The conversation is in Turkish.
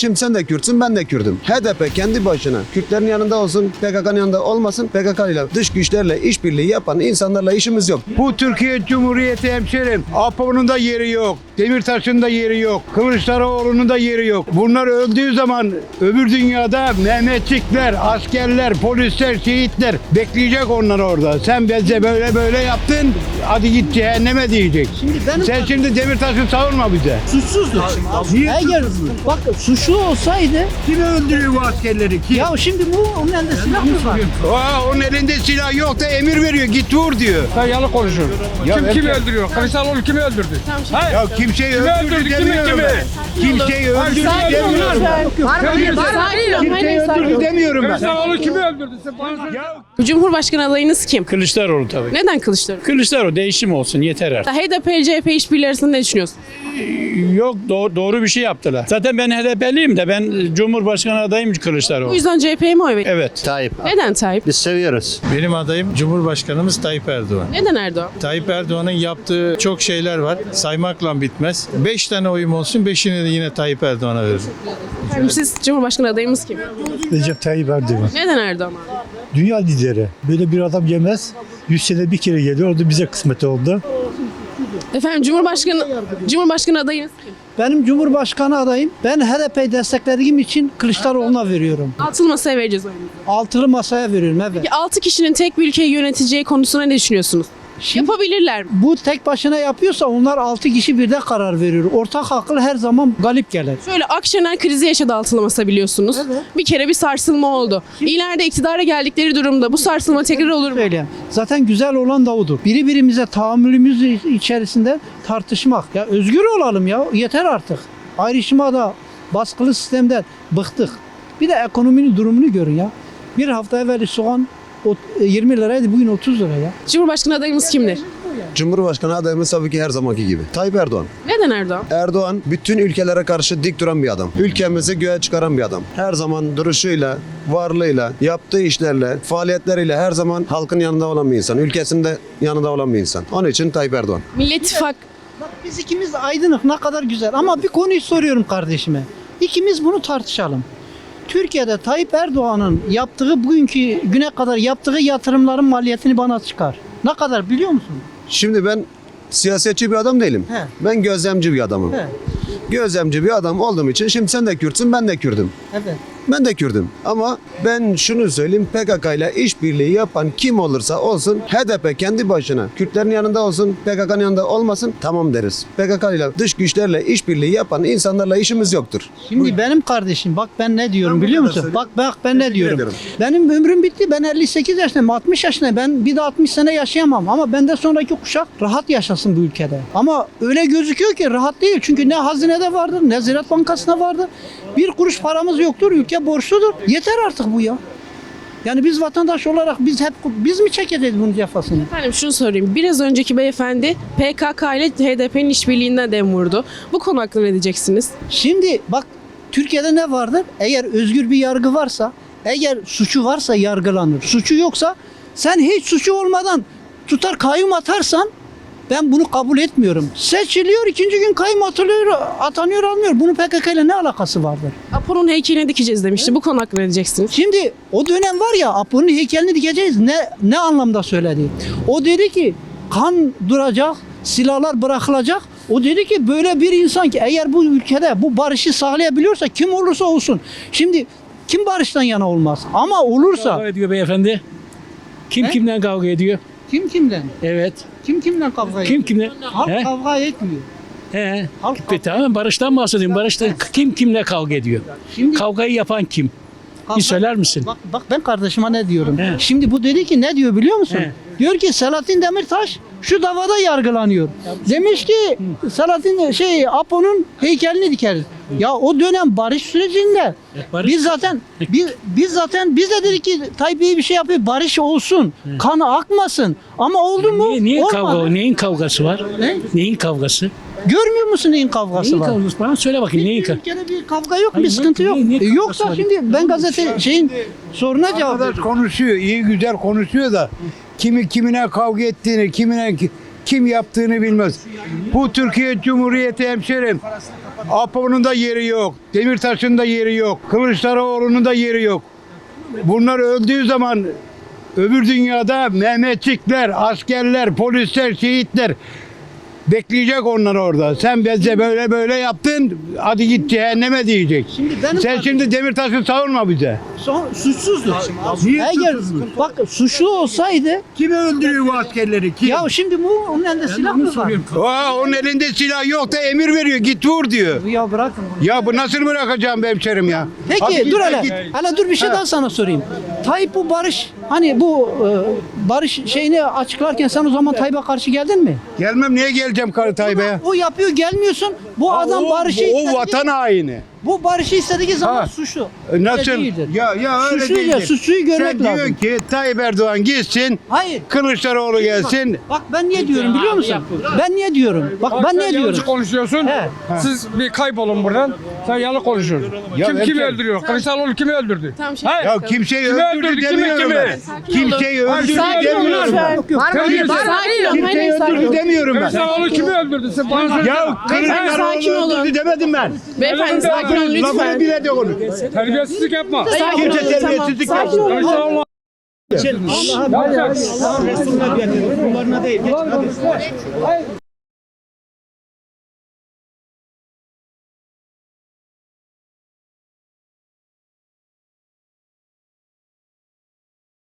Şimdi sen de Kürtsün ben de Kürdüm. HDP kendi başına Kürtlerin yanında olsun PKK'nın yanında olmasın PKK ile dış güçlerle işbirliği yapan insanlarla işimiz yok. Bu Türkiye Cumhuriyeti hemşerim. Apo'nun da yeri yok. Demirtaş'ın da yeri yok. Kılıçdaroğlu'nun da yeri yok. Bunlar öldüğü zaman öbür dünyada Mehmetçikler, askerler, polisler, şehitler bekleyecek onlar orada. Sen bize böyle böyle yaptın. Hadi git cehenneme diyecek. Şimdi benim Sen şimdi Demirtaş'ı savunma bize. suçsuzdur. Niye Eğer bak suçlu olsaydı Kim öldürüyor bu askerleri? Kim? ya şimdi bu onun elinde silah mı var? Aa, onun elinde silah yok da emir veriyor. Git vur diyor. Sen yalan konuşuyorsun. Ya kim kimi öldürüyor? Kılıçdaroğlu kimi öldürdü? Hayır. Ya kimseyi Kimi öldürdü öldürdü, kimi, demiyorum kimi? ben. Kimseyi öldürdü Sakin olun demiyorum. Kimseyi öldürdü demiyorum ben. Kılıçdaroğlu kimi öldürdü? Sen bana söyle. Cumhurbaşkanı adayınız kim? Kılıçdaroğlu tabii. Neden Kılıçdaroğlu? Kılıçdaroğlu değişim olsun yeter artık. HDP, CHP işbirliği arasında ne düşünüyorsun? Yok do- doğru bir şey yaptılar. Zaten ben HDP'liyim de ben Cumhurbaşkanı adayım Bu Kılıçdaroğlu. yüzden CHP'ye mi oy veriyorsun? Evet. Tayyip. Neden Tayyip? Biz seviyoruz. Benim adayım Cumhurbaşkanımız Tayyip Erdoğan. Neden Erdoğan? Tayyip Erdoğan'ın yaptığı çok şeyler var. Saymakla bitmez. Beş tane oyum olsun, beşini de yine Tayyip Erdoğan'a veririm. Efendim siz Cumhurbaşkanı adayımız kim? Recep Tayyip Erdoğan. Neden Erdoğan abi? Dünya lideri. Böyle bir adam yemez. 100 sene bir kere geliyor. O da bize kısmet oldu. Efendim Cumhurbaşkanı Cumhurbaşkanı adayınız kim? Benim Cumhurbaşkanı adayım. Ben HDP'yi desteklediğim için Kılıçdaroğlu'na veriyorum. Altılı masaya vereceğiz oyunu. Altılı masaya veriyorum evet. Peki 6 kişinin tek bir ülkeyi yöneteceği konusuna ne düşünüyorsunuz? Yapabilirler mi? Bu tek başına yapıyorsa onlar altı kişi birde karar veriyor. Ortak akıl her zaman galip gelir. Şöyle Akşener krizi yaşadı altılı masa biliyorsunuz. Bir kere bir sarsılma oldu. İleride iktidara geldikleri durumda bu sarsılma tekrar olur mu? Söyleyeyim. Zaten güzel olan da odur. Biri birimize tahammülümüz içerisinde tartışmak. Ya özgür olalım ya. Yeter artık. Ayrışma da baskılı sistemden bıktık. Bir de ekonominin durumunu görün ya. Bir hafta evvel soğan ot- 20 liraydı bugün 30 lira ya. Cumhurbaşkanı adayımız kimdir? Cumhurbaşkanı adayımız tabii ki her zamanki gibi. Tayyip Erdoğan. Neden Erdoğan? Erdoğan bütün ülkelere karşı dik duran bir adam. Ülkemizi göğe çıkaran bir adam. Her zaman duruşuyla, varlığıyla, yaptığı işlerle, faaliyetleriyle her zaman halkın yanında olan bir insan. Ülkesinde yanında olan bir insan. Onun için Tayyip Erdoğan. Millet İttifak Bak biz ikimiz aydınlık ne kadar güzel ama bir konuyu soruyorum kardeşime. İkimiz bunu tartışalım. Türkiye'de Tayyip Erdoğan'ın yaptığı bugünkü güne kadar yaptığı yatırımların maliyetini bana çıkar. Ne kadar biliyor musun? Şimdi ben siyasetçi bir adam değilim. He. Ben gözlemci bir adamım. He. Gözlemci bir adam olduğum için şimdi sen de Kürtsün ben de Kürdüm. Evet. Ben de Kürdüm. Ama ben şunu söyleyeyim PKK ile işbirliği yapan kim olursa olsun HDP kendi başına Kürtlerin yanında olsun PKK'nın yanında olmasın tamam deriz. PKK ile dış güçlerle işbirliği yapan insanlarla işimiz yoktur. Şimdi benim kardeşim bak ben ne diyorum biliyor bunu da musun? söyleyeyim. Bak bak ben ne diyorum. ederim. Benim ömrüm bitti. Ben 58 yaşındayım. 60 yaşındayım. Ben bir de 60 sene yaşayamam. Ama benden sonraki kuşak rahat yaşasın bu ülkede. Ama öyle gözüküyor ki rahat değil. Çünkü ne hazinede vardır ne Ziraat Bankası'nda vardır. Bir kuruş paramız yoktur. Ülke borçludur. Yeter artık bu ya. Yani biz vatandaş olarak biz hep biz mi çekeceğiz bunun cefasını? Efendim şunu sorayım. Biraz önceki beyefendi PKK ile HDP'nin işbirliğinden dem vurdu. Bu konu hakkında ne diyeceksiniz? Şimdi bak Türkiye'de ne vardır? Eğer özgür bir yargı varsa, eğer suçu varsa yargılanır. Suçu yoksa sen hiç suçu olmadan tutar kayyum atarsan ben bunu kabul etmiyorum. Seçiliyor ikinci gün kayyum atılıyor, atanıyor almıyor. Bunun PKK ile ne alakası vardır? Apo'nun heykelini dikeceğiz demişti. Bu konu hakkında ne diyeceksiniz? Şimdi o dönem var ya Apo'nun heykelini dikeceğiz. Ne ne anlamda söyledi? O dedi ki kan duracak, silahlar bırakılacak. O dedi ki böyle bir insan ki eğer bu ülkede bu barışı sağlayabiliyorsa kim olursa olsun. Şimdi kim barıştan yana olmaz? Ama olursa Kavga ediyor beyefendi. Kim He? kimden kavga ediyor? Kim kimden? Evet. Kim kimden kavga ediyor? Kim kimden? Halk He? kavga etmiyor. He. Halk Peki, tamam barıştan bahsediyorum. Barışta kim kimle kavga ediyor? Şimdi Kavgayı yapan kim? kavga- Bir söyler misin? Bak, bak ben kardeşime ne diyorum? He. Şimdi bu dedi ki ne diyor biliyor musun? He. Diyor ki Selahattin Demirtaş şu davada yargılanıyor. Demiş ki Selahattin şey Apo'nun heykelini dikeriz. Ya o dönem barış sürecinde barış- biz zaten biz, biz zaten biz de dedik ki Tayyip iyi bir şey yapıyor barış olsun. Kan akmasın. Ama oldu mu? Niye, niye Olmadı. kavga? Neyin kavgası var? Ne? Neyin kavgası? Görmüyor musun neyin kavgası Neyin var? kavgası? Bana söyle bakayım neyin kavgası? ülkede bir kavga yok, Hayır, bir sıkıntı ne- yok. ne E, kavgası Yoksa var? şimdi ben gazete şeyin soruna cevap Arkadaş veriyorum. konuşuyor, iyi güzel konuşuyor da kimi kimine kavga ettiğini, kimine ki- kim yaptığını bilmez. Bu Türkiye Cumhuriyeti hemşerim. Apo'nun da yeri yok. Demirtaş'ın da yeri yok. Kılıçdaroğlu'nun da yeri yok. Bunlar öldüğü zaman öbür dünyada Mehmetçikler, askerler, polisler, şehitler bekleyecek onlar orada. Sen bize böyle böyle yaptın. Hadi git cehenneme diyecek. Şimdi benim Sen şimdi Demirtaş'ı savunma bize. Son, suçsuzdur. Niye Eğer bak suçlu olsaydı Kim öldürüyor bu askerleri? Kim? ya şimdi bu onun elinde silah mı var? Aa, onun elinde silah yok da emir veriyor. Git vur diyor. Ya bırakın bunu. Ya bu nasıl bırakacağım be hemşerim ya? Peki Hadi dur hele. Hele dur bir şey daha sana sorayım. Tayyip bu barış hani bu e, barış şeyini açıklarken sen o zaman Tayyip'e karşı geldin mi? Gelmem niye geleceğim karı Tayyip'e? O yapıyor gelmiyorsun. Bu adam o, barışı o istediği- vatan haini. Bu barışı istediği zaman Ha. suçlu. E, Nasıl? Öyle değildir. Ya ya öyle Suçluyla değildir. suçluyu görmek Sen lazım. diyorsun ki Tayyip Erdoğan gitsin, Hayır. Kılıçdaroğlu gelsin. Bak ben niye diyorum biliyor musun? Ben niye diyorum? Bak ben niye diyorum? yanlış konuşuyorsun. He. Siz bir kaybolun buradan. Sen yalan konuşuyorsun. Ya Kim kimi hemşerim. öldürüyor? Kılıçdaroğlu kimi öldürdü? Tamam, şey-? Ya kimseyi Kimi öldürdü öldürdü, kimi, demiyorum kimi? ben. Kimseyi öldürdü Sakin olun demiyorum ben. Terbiyesiz. Sakin olun. Kimseyi Hayır, sakin öldürdü olun. demiyorum ben. Kılıçdaroğlu kimi öldürdü? Sen bana söyle. Ya Beyefendi, sakin Kılıçdaroğlu olun. öldürdü demedim ben. Beyefendi sakin olun Lafını lütfen. bile de konuş. Terbiyesizlik yapma. Sakin Kimse olun, tamam. terbiyesizlik Sakin yapmıyor. olun. Kılıçdaroğlu Allah'a Yapacak.